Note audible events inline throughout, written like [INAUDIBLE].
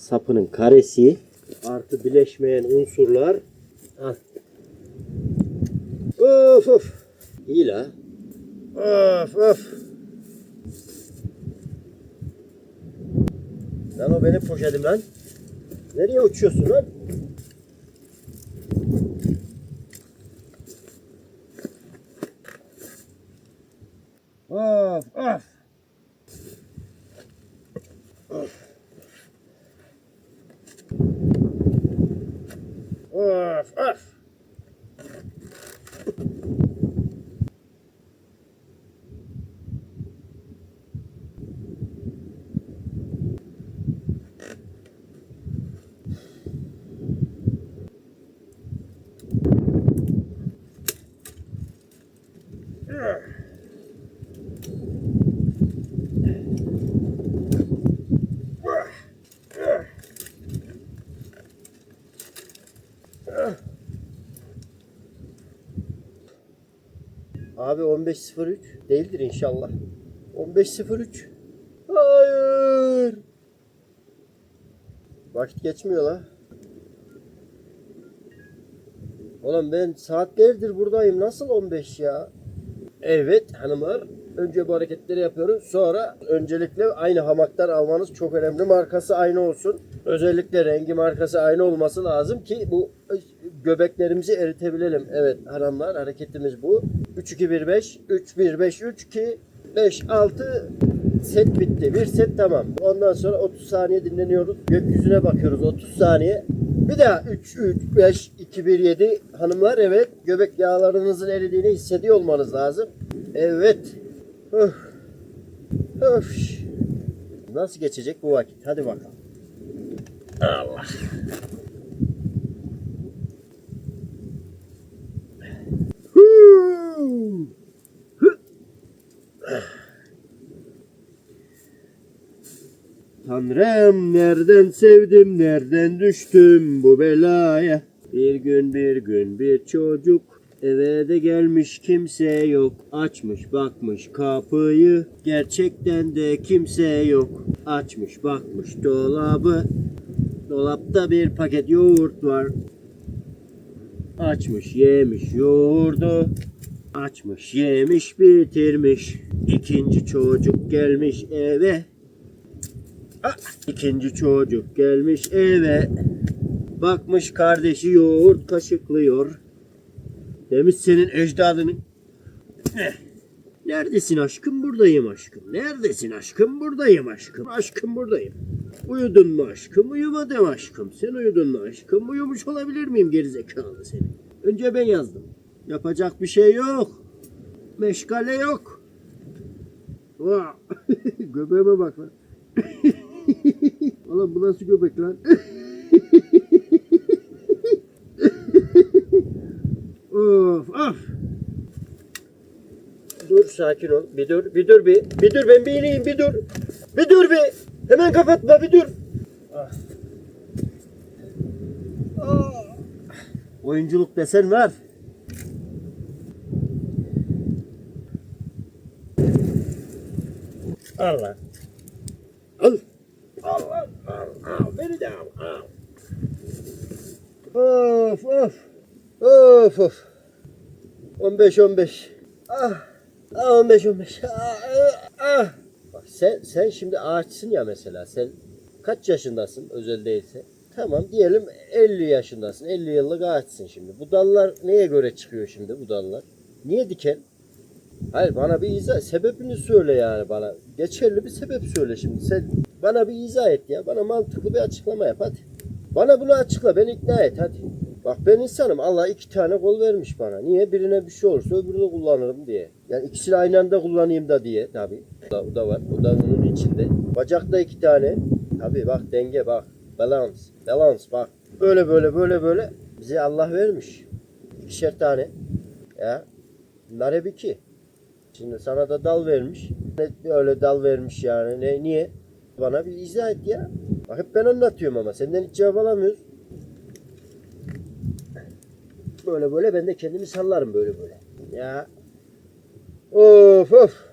sapının karesi artı bileşmeyen unsurlar. Al. Of of. İyi la. Of of. Lan o benim poşetim lan. Nereye uçuyorsun lan? Of of. Of of. Abi 15.03 değildir inşallah. 15.03. Hayır. Vakit geçmiyor la. Oğlum ben saatlerdir buradayım. Nasıl 15 ya? Evet hanımlar. Önce bu hareketleri yapıyoruz. Sonra öncelikle aynı hamaktan almanız çok önemli. Markası aynı olsun. Özellikle rengi markası aynı olması lazım ki bu göbeklerimizi eritebilelim. Evet hanımlar hareketimiz bu. 3-2-1-5, 3-1-5-3-2, 5-6 set bitti. Bir set tamam. Ondan sonra 30 saniye dinleniyoruz. Gökyüzüne bakıyoruz 30 saniye. Bir daha 3 3 5 2 1 7 hanımlar evet göbek yağlarınızın eridiğini hissediyor olmanız lazım. Evet. Öf. Öf. Nasıl geçecek bu vakit? Hadi bakalım. Allah. Tanrım nereden sevdim nereden düştüm bu belaya? Bir gün bir gün bir çocuk eve de gelmiş kimse yok. Açmış bakmış kapıyı gerçekten de kimse yok. Açmış bakmış dolabı dolapta bir paket yoğurt var. Açmış yemiş yoğurdu Açmış yemiş bitirmiş. İkinci çocuk gelmiş eve İkinci çocuk gelmiş eve. Bakmış kardeşi yoğurt kaşıklıyor. Demiş senin ecdadının. Eh, Neredesin aşkım? Buradayım aşkım. Neredesin aşkım? Buradayım aşkım. Aşkım buradayım. Uyudun mu aşkım? Uyumadım aşkım. Sen uyudun mu aşkım? Uyumuş olabilir miyim gerizekalı seni? Önce ben yazdım. Yapacak bir şey yok. Meşgale yok. [LAUGHS] Göbeğime bak lan. [LAUGHS] Oğlum bu nasıl göbek lan? [LAUGHS] of of. Dur sakin ol. Bir dur. Bir dur bir. Bir dur ben bir ineyim bir dur. Bir dur bir. Hemen kapatma bir dur. Ah. Oyunculuk desen var. Allah. Al. Al al al al. Of of. Of of. 15 15. Ah. Ah 15 15. Ah, ah, ah. Bak sen sen şimdi ağaçsın ya mesela. Sen kaç yaşındasın özel değilse? Tamam diyelim 50 yaşındasın. 50 yıllık ağaçsın şimdi. Bu dallar neye göre çıkıyor şimdi bu dallar? Niye diken? Hayır bana bir izah, sebebini söyle yani bana. Geçerli bir sebep söyle şimdi. Sen bana bir izah et ya. Bana mantıklı bir açıklama yap hadi. Bana bunu açıkla, beni ikna et hadi. Bak ben insanım. Allah iki tane kol vermiş bana. Niye? Birine bir şey olursa öbürünü kullanırım diye. Yani ikisini aynı anda kullanayım da diye tabi. Bu da, var. Bu da bunun içinde. Bacakta iki tane. Tabi bak denge bak. Balans. Balans bak. Böyle böyle böyle böyle. Bize Allah vermiş. İkişer tane. Ya. Bunlar hep iki. Şimdi sana da dal vermiş. Öyle dal vermiş yani. Ne niye? Bana bir izah et ya. Bak hep ben anlatıyorum ama senden hiç cevap alamıyoruz. Böyle böyle ben de kendimi sallarım böyle böyle. Ya. Of of.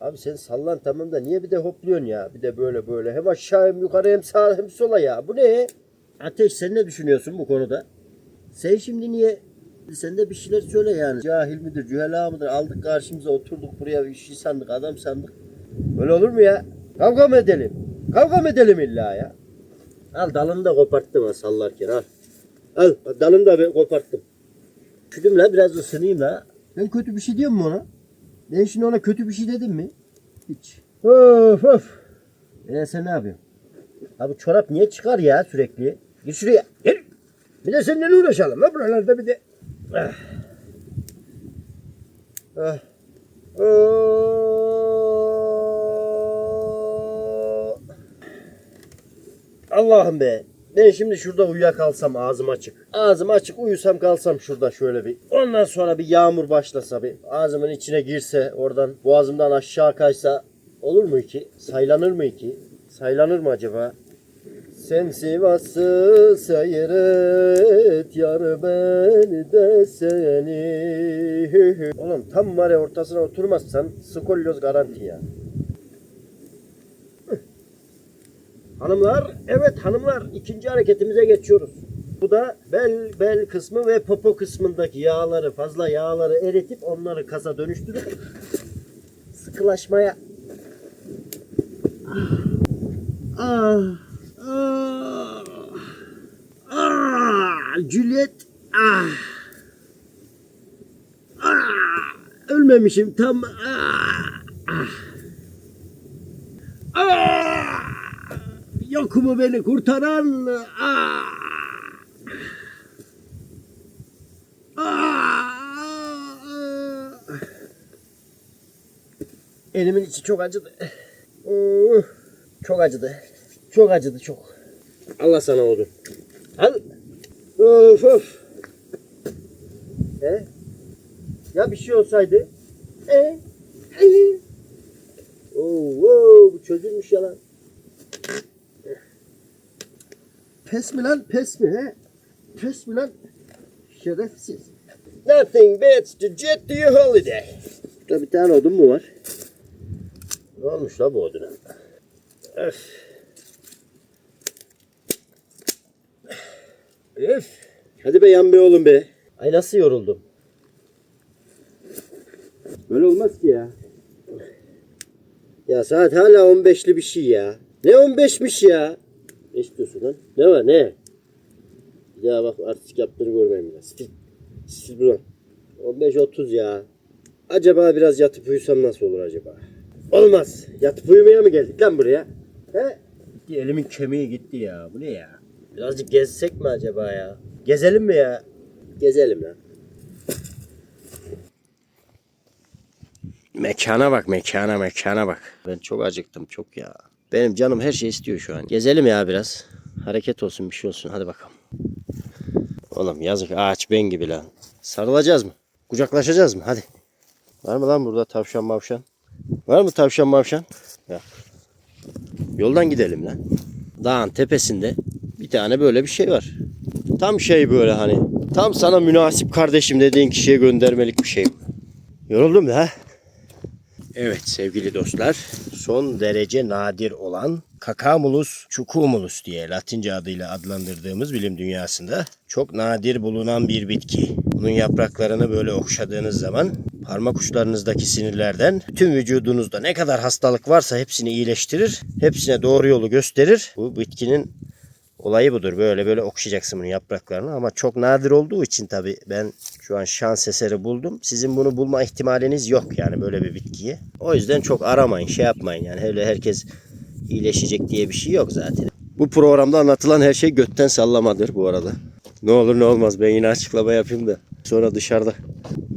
Abi sen sallan tamam da niye bir de hopluyorsun ya? Bir de böyle böyle hem aşağı hem yukarı hem sağa hem sola ya. Bu ne? Ateş sen ne düşünüyorsun bu konuda? Sen şimdi niye sen de bir şeyler söyle yani. Cahil midir, cühela mıdır? Aldık karşımıza oturduk buraya bir şey sandık, adam sandık. Böyle olur mu ya? Kavga mı edelim? Kavga mı edelim illa ya? Al dalını da koparttım ha sallarken al. Al dalını da koparttım. Üşüdüm la biraz ısınayım la. Ben kötü bir şey diyorum mu ona? Ben şimdi ona kötü bir şey dedim mi? Hiç. Of of. E sen ne yapıyorsun? Abi çorap niye çıkar ya sürekli? Gir şuraya. Gel. Bir de seninle uğraşalım la buralarda bir de. Ah. Ah. Allah'ım be. Ben şimdi şurada uyuyakalsam ağzım açık. Ağzım açık uyusam kalsam şurada şöyle bir. Ondan sonra bir yağmur başlasa bir. Ağzımın içine girse oradan boğazımdan aşağı kaysa olur mu ki? Saylanır mı ki? Saylanır mı acaba? Sen Sivas'ı seyir et yar beni de seni. [LAUGHS] Oğlum tam ya ortasına oturmazsan skolyoz garanti ya. Hanımlar, evet hanımlar ikinci hareketimize geçiyoruz. Bu da bel bel kısmı ve popo kısmındaki yağları, fazla yağları eritip onları kasa dönüştürüp sıkılaşmaya Ah, ah, ah, Juliet, ah, ah, ölmemişim tam, ah, ah, ah, yok mu beni kurtaran, ah, ah, Elimin içi çok acıdı. Çok acıdı. Çok acıdı çok. Allah sana odun. Al. Of of. E? Ya bir şey olsaydı? E? E? Oo, oo, bu çözülmüş ya lan. Pes mi lan? Pes mi he? Pes mi lan? Şerefsiz. Nothing beats the jet to your holiday. Burada bir tane odun mu var? Ne olmuş la bu oduna? Öf. Öf. Hadi be yan be oğlum be. Ay nasıl yoruldum. Böyle olmaz ki ya. Ya saat hala 15'li bir şey ya. Ne 15'miş ya? Ne istiyorsun lan? Ne var ne? Daha bak artistik yaptığını görmeyeyim ya. Stil, stil bulan. 15-30 ya. Acaba biraz yatıp uyusam nasıl olur acaba? Olmaz. Yatıp uyumaya mı geldik lan buraya? He? Gitti, elimin kemiği gitti ya. Bu ne ya? Birazcık gezsek mi acaba ya? Gezelim mi ya? Gezelim lan. Mekana bak mekana mekana bak. Ben çok acıktım çok ya. Benim canım her şey istiyor şu an. Gezelim ya biraz. Hareket olsun bir şey olsun hadi bakalım. Oğlum yazık ağaç ben gibi lan. Sarılacağız mı? Kucaklaşacağız mı? Hadi. Var mı lan burada tavşan mavşan? Var mı tavşan mavşan? Ya. Yoldan gidelim lan. Dağın tepesinde bir tane böyle bir şey var. Tam şey böyle hani. Tam sana münasip kardeşim dediğin kişiye göndermelik bir şey. Yoruldum da. Evet sevgili dostlar. Son derece nadir olan Cacamulus cucumulus diye Latince adıyla adlandırdığımız bilim dünyasında çok nadir bulunan bir bitki. Bunun yapraklarını böyle okşadığınız zaman parmak uçlarınızdaki sinirlerden tüm vücudunuzda ne kadar hastalık varsa hepsini iyileştirir. Hepsine doğru yolu gösterir. Bu bitkinin olayı budur. Böyle böyle okşayacaksın bunun yapraklarını ama çok nadir olduğu için tabii ben şu an şans eseri buldum. Sizin bunu bulma ihtimaliniz yok yani böyle bir bitkiyi. O yüzden çok aramayın, şey yapmayın yani. Öyle herkes iyileşecek diye bir şey yok zaten. Bu programda anlatılan her şey götten sallamadır bu arada. Ne olur ne olmaz ben yine açıklama yapayım da sonra dışarıda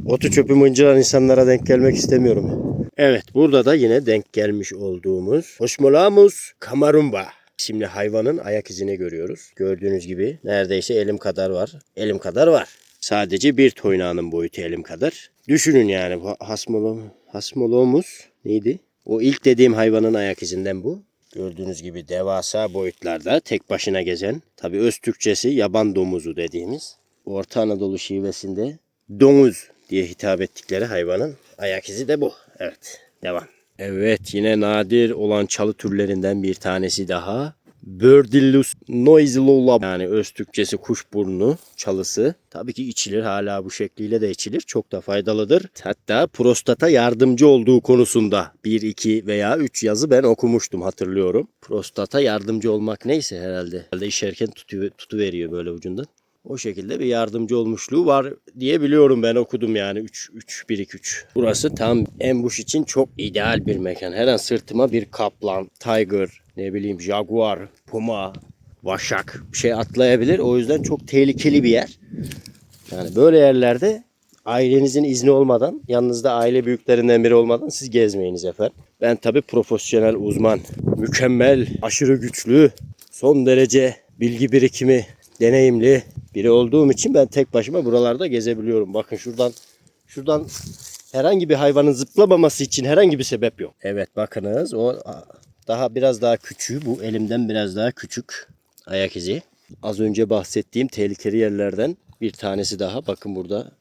otu çöpü mıncıran insanlara denk gelmek istemiyorum. Evet burada da yine denk gelmiş olduğumuz Hoşmolamus camarumba isimli hayvanın ayak izini görüyoruz. Gördüğünüz gibi neredeyse elim kadar var. Elim kadar var. Sadece bir toynağının boyutu elim kadar. Düşünün yani bu hasmolom, hasmolomus neydi? O ilk dediğim hayvanın ayak izinden bu. Gördüğünüz gibi devasa boyutlarda tek başına gezen, tabi öz Türkçesi yaban domuzu dediğimiz, Orta Anadolu şivesinde domuz diye hitap ettikleri hayvanın ayak izi de bu. Evet, devam. Evet yine nadir olan çalı türlerinden bir tanesi daha. Birdillus noiselola yani öz Türkçesi kuşburnu çalısı. Tabii ki içilir hala bu şekliyle de içilir. Çok da faydalıdır. Hatta prostata yardımcı olduğu konusunda 1, 2 veya 3 yazı ben okumuştum hatırlıyorum. Prostata yardımcı olmak neyse herhalde. Herhalde işerken tutu, tutu veriyor böyle ucundan. O şekilde bir yardımcı olmuşluğu var diye biliyorum ben okudum yani 3 3 1 2 3. Burası tam ambush için çok ideal bir mekan. Her an sırtıma bir kaplan, tiger, ne bileyim jaguar, puma, vaşak bir şey atlayabilir. O yüzden çok tehlikeli bir yer. Yani böyle yerlerde ailenizin izni olmadan, yanınızda aile büyüklerinden biri olmadan siz gezmeyiniz efendim. Ben tabi profesyonel uzman, mükemmel, aşırı güçlü, son derece bilgi birikimi, deneyimli biri olduğum için ben tek başıma buralarda gezebiliyorum. Bakın şuradan şuradan herhangi bir hayvanın zıplamaması için herhangi bir sebep yok. Evet bakınız o daha biraz daha küçüğü bu elimden biraz daha küçük ayak izi. Az önce bahsettiğim tehlikeli yerlerden bir tanesi daha. Bakın burada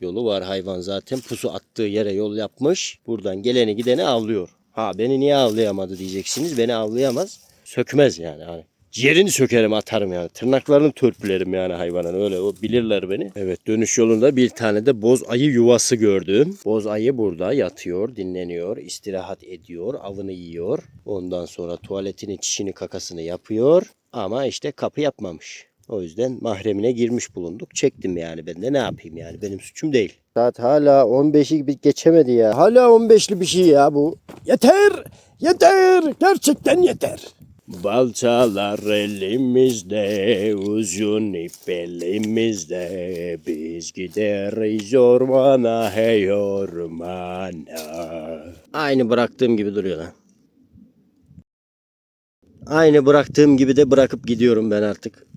yolu var hayvan zaten pusu attığı yere yol yapmış. Buradan geleni gideni avlıyor. Ha beni niye avlayamadı diyeceksiniz. Beni avlayamaz. Sökmez yani. Hani ciğerini sökerim atarım yani. Tırnaklarını törpülerim yani hayvanın öyle o bilirler beni. Evet dönüş yolunda bir tane de boz ayı yuvası gördüm. Boz ayı burada yatıyor, dinleniyor, istirahat ediyor, avını yiyor. Ondan sonra tuvaletini, çişini, kakasını yapıyor. Ama işte kapı yapmamış. O yüzden mahremine girmiş bulunduk. Çektim yani ben de ne yapayım yani benim suçum değil. Saat hala 15'i bir geçemedi ya. Hala 15'li bir şey ya bu. Yeter! Yeter! Gerçekten yeter. Balçalar elimizde, uzun ip elimizde. Biz gideriz ormana hey ormana. Aynı bıraktığım gibi duruyor lan. Aynı bıraktığım gibi de bırakıp gidiyorum ben artık.